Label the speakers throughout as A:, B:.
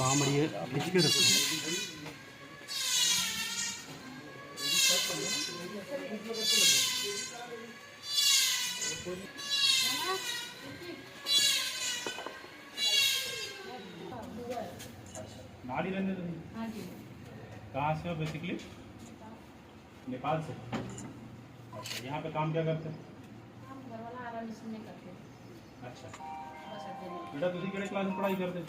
A: பாமடியை
B: பிடிக்கிறது नाड़ी रहने
C: दो।
B: कहाँ से हो बेसिकली नेपाल से। अच्छा यहाँ पे काम क्या करते हैं?
C: अच्छा। बेटा तुझे क्लास में पढ़ाई करते हैं।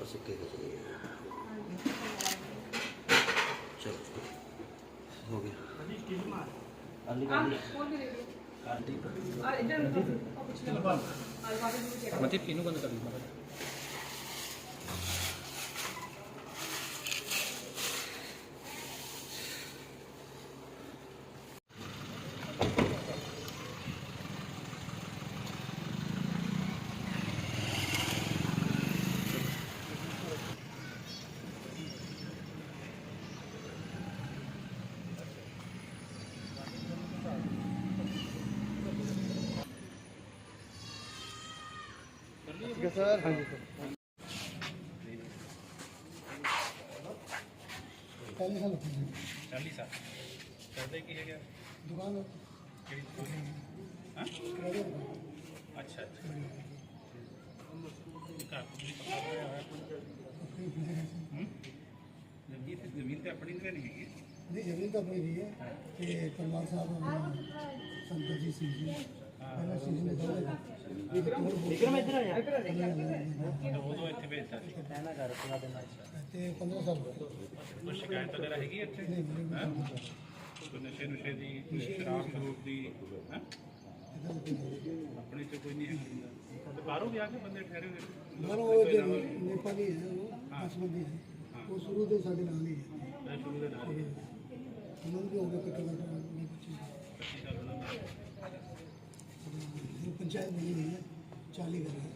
B: ਬਸ ਇੱਕ ਇੱਕ ਚੀਜ਼ ਚਲ। ਹੋ ਗਿਆ।
C: ਅਲੀ ਕਾਲੀ
B: ਕਾਲੀ
A: ਪਰ ਅਰੇ ਜਨ ਕੁਛ
D: ਨਹੀਂ ਬੰਦ। ਅਲਵਾ ਦੇ ਨੂੰ ਚੈੱਕ
A: ਮਤੀ ਪੀਨੂ ਬੰਦ ਕਰ ਲਈ
D: ठीक है सर हाँ जी सर
B: चालीस साल करने की
D: दुकान
B: अच्छा ज़मीन तो अपनी नहीं है। नहीं ज़मीन तो अपनी नहीं है परमार साहब संतोजी सिंह जी ਨਹੀਂ ਹੈਗੀ
E: ਨਹੀਂ ਜ਼ਮੀਨ ਤਾਂ ਆਪਣੀ ਨਹੀਂ ਹੈ ਤੇ ਪਰਮਾਰ ਸਾਹਿਬ ਸੰਤ ਜੀ ਸਿੰਘ ਜੀ ਪਹਿਲਾਂ ਸਿੰਘ ਨੇ ਦੋਵੇਂ
A: ਵਿਕਰਮ ਇੱਧਰ ਆ ਜਾ
B: ਤੇ ਉਦੋਂ ਇੱਥੇ ਭੇਜਤਾ ਸੀ
A: ਕਹਿਣਾ ਕਰ ਪੂਰਾ ਦਿਨ ਅੱਛਾ
E: ਤੇ 15 ਸਾਲ ਹੋ ਗਏ
B: ਕੋਈ ਸ਼ਿਕਾਇਤ ਵਗੈਰਾ ਹੈਗੀ ਇੱਥੇ ਹੈਂ? ਕੋਈ ਨਸ਼ੇ ਨੁਸ਼ੇ ਦੀ ਕੋਈ ਸ਼ਰਾਬ ਸ਼ਰੂਬ ਦੀ ਹੈਂ?
E: ਇਹਦਾ ਕੋਈ ਨਹੀਂ
B: ਆਪਣੇ ਚ ਕੋਈ ਨਹੀਂ ਹੈਗਾ ਤੇ ਬਾਹਰੋਂ ਵੀ ਆ ਕੇ ਬੰਦੇ ਠਹਿਰੇ ਹੋਏ
E: ਮਨ ਉਹ ਜੇ ਨੇਪਾਲੀ ਹੈ ਉਹ ਅਸਮੰਦੀ ਹੈ ਉਹ ਸ਼ੁਰੂ ਤੋਂ ਸਾਡੇ ਨਾਲ ਹੀ ਹੈ
B: ਮੈਂ ਸ਼ੁਰੂ ਦੇ ਨਾਲ ਹੀ
E: ਉਹਨਾਂ ਨੂੰ ਵੀ ਹੋ ਗਿਆ ਕਿ ਕਦੋਂ ਨਹੀਂ ਬੱਚੇ
B: ਪੱਚੀ ਸਾਲ ਉਹਨਾਂ ਦਾ
E: ਇਹ ਪੰਚਾਇਤ ਬਣੀ ਹੋਈ ਹੈ 40 ਘਰ ਹੈ।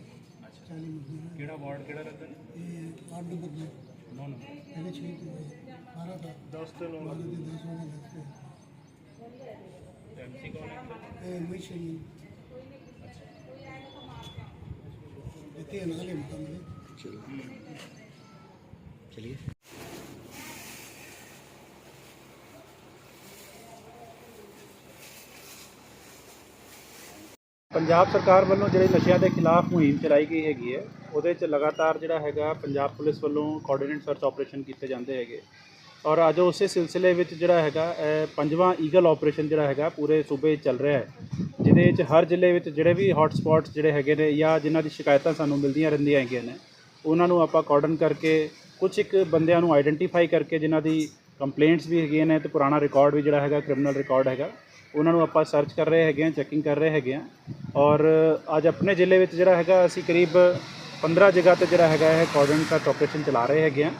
E: 40 ਮੁੰਡੇ
B: ਕਿਹੜਾ ਵਾਰਡ ਕਿਹੜਾ ਰਹਿੰਦਾ ਜੀ?
E: ਇਹ 8 ਨੰਬਰ ਦੇ।
B: ਨੋ ਨੋ
E: ਪਹਿਲੇ 6 ਤੋਂ 12 ਦਾ 10 ਤੋਂ 9 ਦੇ 10 ਹੋਣੇ ਲੱਗਦੇ
B: ਐਮਸੀ ਕੌਣ ਹੈ? ਇੱਥੇ?
E: ਇਹ ਮਿਸ਼ਨ ਇੱਥੇ ਨਾਲ ਹੀ ਮਕਾਨ ਹੈ।
D: चलो
B: ਪੰਜਾਬ ਸਰਕਾਰ ਵੱਲੋਂ ਜਿਹੜੇ ਨਸ਼ਿਆਂ ਦੇ ਖਿਲਾਫ ਮੁਹਿੰਮ ਚਲਾਈ ਗਈ ਹੈਗੀ ਹੈ, ਉਹਦੇ 'ਚ ਲਗਾਤਾਰ ਜਿਹੜਾ ਹੈਗਾ ਪੰਜਾਬ ਪੁਲਿਸ ਵੱਲੋਂ ਕੋਆਰਡੀਨੇਟ ਸਰਚ ਆਪਰੇਸ਼ਨ ਕੀਤੇ ਜਾਂਦੇ ਹੈਗੇ। ਔਰ ਅੱਜ ਉਸੇ ਸਿਲਸਿਲੇ ਵਿੱਚ ਜਿਹੜਾ ਹੈਗਾ ਪੰਜਵਾਂ ਈਗਲ ਆਪਰੇਸ਼ਨ ਜਿਹੜਾ ਹੈਗਾ, ਪੂਰੇ ਸੂਬੇ ਚੱਲ ਰਿਹਾ ਹੈ, ਜਿਹਦੇ 'ਚ ਹਰ ਜ਼ਿਲ੍ਹੇ ਵਿੱਚ ਜਿਹੜੇ ਵੀ ਹੌਟ ਸਪੌਟਸ ਜਿਹੜੇ ਹੈਗੇ ਨੇ ਜਾਂ ਜਿਨ੍ਹਾਂ ਦੀ ਸ਼ਿਕਾਇਤਾਂ ਸਾਨੂੰ ਮਿਲਦੀਆਂ ਰਹਿੰਦੀਆਂ ਹੈਗੀਆਂ ਨੇ, ਉਹਨਾਂ ਨੂੰ ਆਪਾਂ ਕੋਆਰਡਨ ਕਰਕੇ ਕੁਝ ਇੱਕ ਬੰਦਿਆਂ ਨੂੰ ਆਈਡੈਂਟੀਫਾਈ ਕਰਕੇ ਜਿਨ੍ਹਾਂ ਦੀ ਕੰਪਲੇਂਟਸ ਵੀ ਹੈਗੀਆਂ ਨੇ ਤੇ ਪੁਰਾਣਾ ਰਿਕਾਰਡ ਵੀ ਜਿਹੜਾ ਹੈਗਾ ਕ੍ਰਿਮੀਨਲ ਰਿਕਾਰਡ ਹੈਗਾ ਉਹਨਾਂ ਨੂੰ ਆਪਾਂ ਸਰਚ ਕਰ ਰਹੇ ਹੈਗੇ ਹਾਂ ਚੈਕਿੰਗ ਕਰ ਰਹੇ ਹੈਗੇ ਹਾਂ। ਔਰ ਅੱਜ ਆਪਣੇ ਜ਼ਿਲ੍ਹੇ ਵਿੱਚ ਜਿਹੜਾ ਹੈਗਾ, ਅਸੀਂ ਕਰੀਬ 15 ਜਗ੍ਹਾ ਤੇ ਜਿਹੜਾ ਹੈਗਾ ਇਹ ਕੋਆਰਡਨ ਸਰਚ ਆਪਰੇਸ਼ਨ ਚਲਾ ਰਹੇ ਹੈਗੇ ਹਾਂ।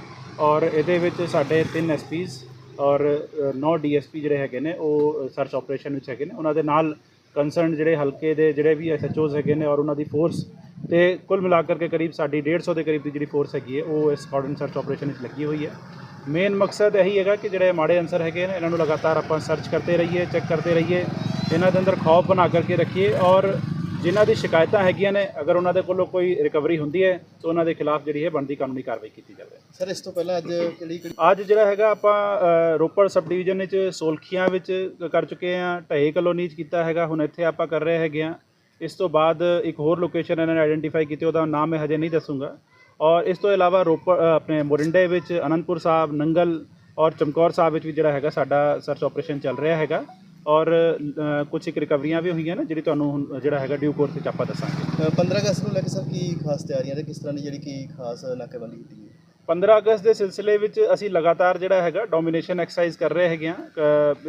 B: ਔਰ ਇਹਦੇ ਵਿੱਚ ਸਾਡੇ ਤਿੰਨ ਐਸਪੀਜ਼ ਔਰ 9 ਡੀਐਸਪੀ ਜਿਹੜੇ ਹੈਗੇ ਨੇ, ਉਹ ਸਰਚ ਆਪਰੇਸ਼ਨ ਵਿੱਚ ਹੈਗੇ ਨੇ। ਉਹਨਾਂ ਦੇ ਨਾਲ ਕੰਸਰਨ ਜਿਹੜੇ ਹਲਕੇ ਦੇ ਜਿਹੜੇ ਵੀ ਐਸਐਚਓਜ਼ ਹੈਗੇ ਨੇ ਔਰ ਉਹਨਾਂ ਦੀ ਫੋਰਸ ਤੇ ਕੁੱਲ ਮਿਲਾ ਕਰਕੇ ਕਰੀਬ ਸਾਡੀ 150 ਦੇ ਕਰੀਬ ਦੀ ਜਿਹੜੀ ਫੋਰਸ ਹੈਗੀ ਹੈ, ਉਹ ਇਸ ਕੋਆਰਡਨ ਸਰਚ ਆਪਰੇਸ਼ਨ ਵਿੱਚ ਲੱਗੀ ਹੋਈ ਹੈ। ਮੇਨ ਮਕਸਦ ਇਹੀ ਹੈਗਾ ਕਿ ਜਿਹੜੇ ਮਾੜੇ ਅਨਸਰ ਹੈਗੇ ਨੇ ਇਹਨਾਂ ਨੂੰ ਲਗਾਤਾਰ ਆਪਾਂ ਸਰਚ ਕਰਦੇ ਰਹੀਏ ਚੈੱਕ ਕਰਦੇ ਰਹੀਏ ਇਹਨਾਂ ਦੇ ਅੰਦਰ ਖੌਫ ਬਣਾ ਕਰਕੇ ਰੱਖੀਏ ਔਰ ਜਿਨ੍ਹਾਂ ਦੀ ਸ਼ਿਕਾਇਤਾਂ ਹੈਗੀਆਂ ਨੇ ਅਗਰ ਉਹਨਾਂ ਦੇ ਕੋਲੋਂ ਕੋਈ ਰਿਕਵਰੀ ਹੁੰਦੀ ਹੈ ਤਾਂ ਉਹਨਾਂ ਦੇ ਖਿਲਾਫ ਜਿਹੜੀ ਹੈ ਬਣਦੀ ਕਾਨੂੰਨੀ ਕਾਰਵਾਈ ਕੀਤੀ ਜਾਵੇ।
D: ਸਰ ਇਸ ਤੋਂ ਪਹਿਲਾਂ ਅੱਜ ਕਿਹੜੀ
B: ਅੱਜ ਜਿਹੜਾ ਹੈਗਾ ਆਪਾਂ ਰੋਪੜ ਸਬ ਡਿਵੀਜ਼ਨ ਵਿੱਚ ਸੋਲਖੀਆਂ ਵਿੱਚ ਕਰ ਚੁੱਕੇ ਹਾਂ ਢਹੇ ਕਲੋਨੀ 'ਚ ਕੀਤਾ ਹੈਗਾ ਹੁਣ ਇੱਥੇ ਆਪਾਂ ਕਰ ਰਹੇ ਹੈਗੇ ਹਾਂ। ਇਸ ਤੋਂ ਬਾਅਦ ਇੱਕ ਹੋਰ ਲੋਕੇਸ਼ਨ ਇਹਨਾਂ ਨੇ ਆਇਡੈਂਟੀਫਾਈ ਕੀਤੀ ਉਹਦਾ ਨਾਮ ਮੈਂ ਹਜੇ ਨਹੀਂ ਦੱਸੂੰਗਾ। ਔਰ ਇਸ ਤੋਂ ਇਲਾਵਾ ਰੋਪੜ ਆਪਣੇ ਮੋਰਿੰਡੇ ਵਿੱਚ ਅਨੰਦਪੁਰ ਸਾਹਿਬ ਨੰਗਲ ਔਰ ਚਮਕੌਰ ਸਾਹਿਬ ਵਿੱਚ ਵੀ ਜਿਹੜਾ ਹੈਗਾ ਸਾਡਾ ਸਰਚ ਆਪਰੇਸ਼ਨ ਚੱਲ ਰਿਹਾ ਹੈਗਾ। ਔਰ ਕੁਝ ਇੱਕ ਰਿਕਵਰੀਆਂ ਵੀ ਹੋਈਆਂ ਨੇ ਜਿਹੜੀ ਤੁਹਾਨੂੰ ਜਿਹੜਾ ਹੈਗਾ ਡਿਊ ਕੋਰਸ ਵਿੱਚ ਆਪਾਂ ਦੱਸਾਂਗੇ।
D: 15 ਅਗਸਤ ਨੂੰ ਲੈ ਕੇ ਸਰ ਕੀ ਖਾਸ ਤਿਆਰੀਆਂ ਤੇ ਕਿਸ ਤਰ੍ਹਾਂ ਦੀ ਜਿਹੜੀ ਕੀ ਖਾਸ ਨਾਕੇਬੰਦੀ ਕੀਤੀ ਗਈ
B: 15 ਅਗਸਤ ਦੇ ਸਿਲਸਿਲੇ ਵਿੱਚ ਅਸੀਂ ਲਗਾਤਾਰ ਜਿਹੜਾ ਹੈਗਾ ਡੋਮੀਨੇਸ਼ਨ ਐਕਸਰਸਾਈਜ਼ ਕਰ ਰਹੇ ਹੈਗੇ ਆ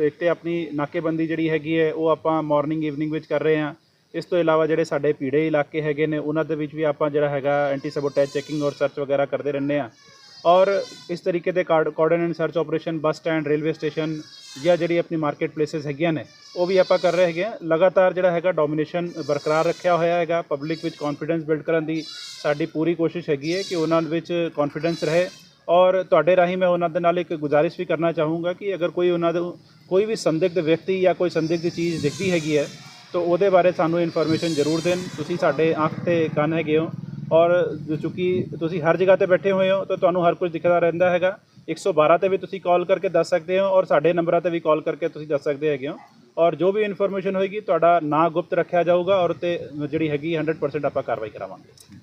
B: ਇੱਕ ਤੇ ਆਪਣੀ ਨਾਕੇਬੰਦੀ ਜਿਹੜੀ ਹੈਗੀ ਹੈ ਉਹ ਆਪਾਂ ਮਾਰਨਿੰਗ ਈਵਨਿੰਗ ਵਿੱਚ ਕਰ ਰਹੇ ਹਾਂ। ਇਸ ਤੋਂ ਇਲਾਵਾ ਜਿਹੜੇ ਸਾਡੇ ਪੀੜੇ ਇਲਾਕੇ ਹੈਗੇ ਨੇ, ਉਹਨਾਂ ਦੇ ਵਿੱਚ ਵੀ ਆਪਾਂ ਜਿਹੜਾ ਹੈਗਾ ਐਂਟੀ ਸਬੋਟੇਜ ਚੈਕਿੰਗ ਔਰ ਸਰਚ ਵਗੈਰਾ ਕਰਦੇ ਰਹਿੰਦੇ ਆ ਔਰ ਇਸ ਤਰੀਕੇ ਦੇ coordinate search operation bus stand railway station ਜਾਂ ਜਿਹੜੀ ਆਪਣੀ ਮਾਰਕੀਟ ਪਲੇਸਸ ਹੈਗੀਆਂ ਨੇ, ਉਹ ਵੀ ਆਪਾਂ ਕਰ ਰਹੇ ਹੈਗੇ ਆ ਲਗਾਤਾਰ ਜਿਹੜਾ ਹੈਗਾ ਡੋਮੀਨੇਸ਼ਨ ਬਰਕਰਾਰ ਰੱਖਿਆ ਹੋਇਆ ਹੈਗਾ ਪਬਲਿਕ ਵਿੱਚ ਕੌਨਫੀਡੈਂਸ ਬਿਲਡ ਕਰਨ ਦੀ ਸਾਡੀ ਪੂਰੀ ਕੋਸ਼ਿਸ਼ ਹੈਗੀ ਹੈ ਕਿ ਉਹਨਾਂ ਵਿੱਚ ਕੌਨਫੀਡੈਂਸ ਰਹੇ। ਔਰ ਤੁਹਾਡੇ ਰਾਹੀਂ ਮੈਂ ਉਹਨਾਂ ਦੇ ਨਾਲ ਇੱਕ ਗੁਜ਼ਾਰਿਸ਼ ਵੀ ਕਰਨਾ ਚਾਹੂੰਗਾ ਕਿ ਅਗਰ ਕੋਈ ਉਹਨਾਂ ਦੇ, ਕੋਈ ਵੀ ਸੰਦਿਗਧ ਵਿਅਕਤੀ ਜਾਂ ਕੋਈ ਸੰਦਿਗਧ ਚੀਜ਼ ਦਿਖਦੀ ਹੈਗੀ ਹੈ ਤਾਂ ਉਹਦੇ ਬਾਰੇ ਸਾਨੂੰ ਇਨਫੋਰਮੇਸ਼ਨ ਜ਼ਰੂਰ ਦੇਣ। ਤੁਸੀਂ ਸਾਡੇ ਅੱਖ ਤੇ ਕੰਨ ਹੈਗੇ ਹੋ ਔਰ ਚੁੱਕੀ ਤੁਸੀਂ ਹਰ ਜਗ੍ਹਾ ਤੇ ਬੈਠੇ ਹੋਏ ਹੋ, ਤਾਂ ਤੁਹਾਨੂੰ ਹਰ ਕੁਝ ਦਿਖਦਾ ਰਹਿੰਦਾ ਹੈਗਾ। 112 ਤੇ ਵੀ ਤੁਸੀਂ ਕਾਲ ਕਰਕੇ ਦੱਸ ਸਕਦੇ ਹੋ ਔਰ ਸਾਡੇ ਨੰਬਰਾਂ ਤੇ ਵੀ ਕਾਲ ਕਰਕੇ ਤੁਸੀਂ ਦੱਸ ਸਕਦੇ ਹੈਗੇ ਹੋ। ਔਰ ਜੋ ਵੀ ਇਨਫੋਰਮੇਸ਼ਨ ਹੋਏਗੀ, ਤੁਹਾਡਾ ਨਾਂ ਗੁਪਤ ਰੱਖਿਆ ਜਾਊਗਾ ਔਰ ਤੇ ਜਿਹੜੀ ਹੈਗੀ 100% ਆਪਾਂ ਕਾਰਵਾਈ ਕਰਾਵਾਂਗੇ।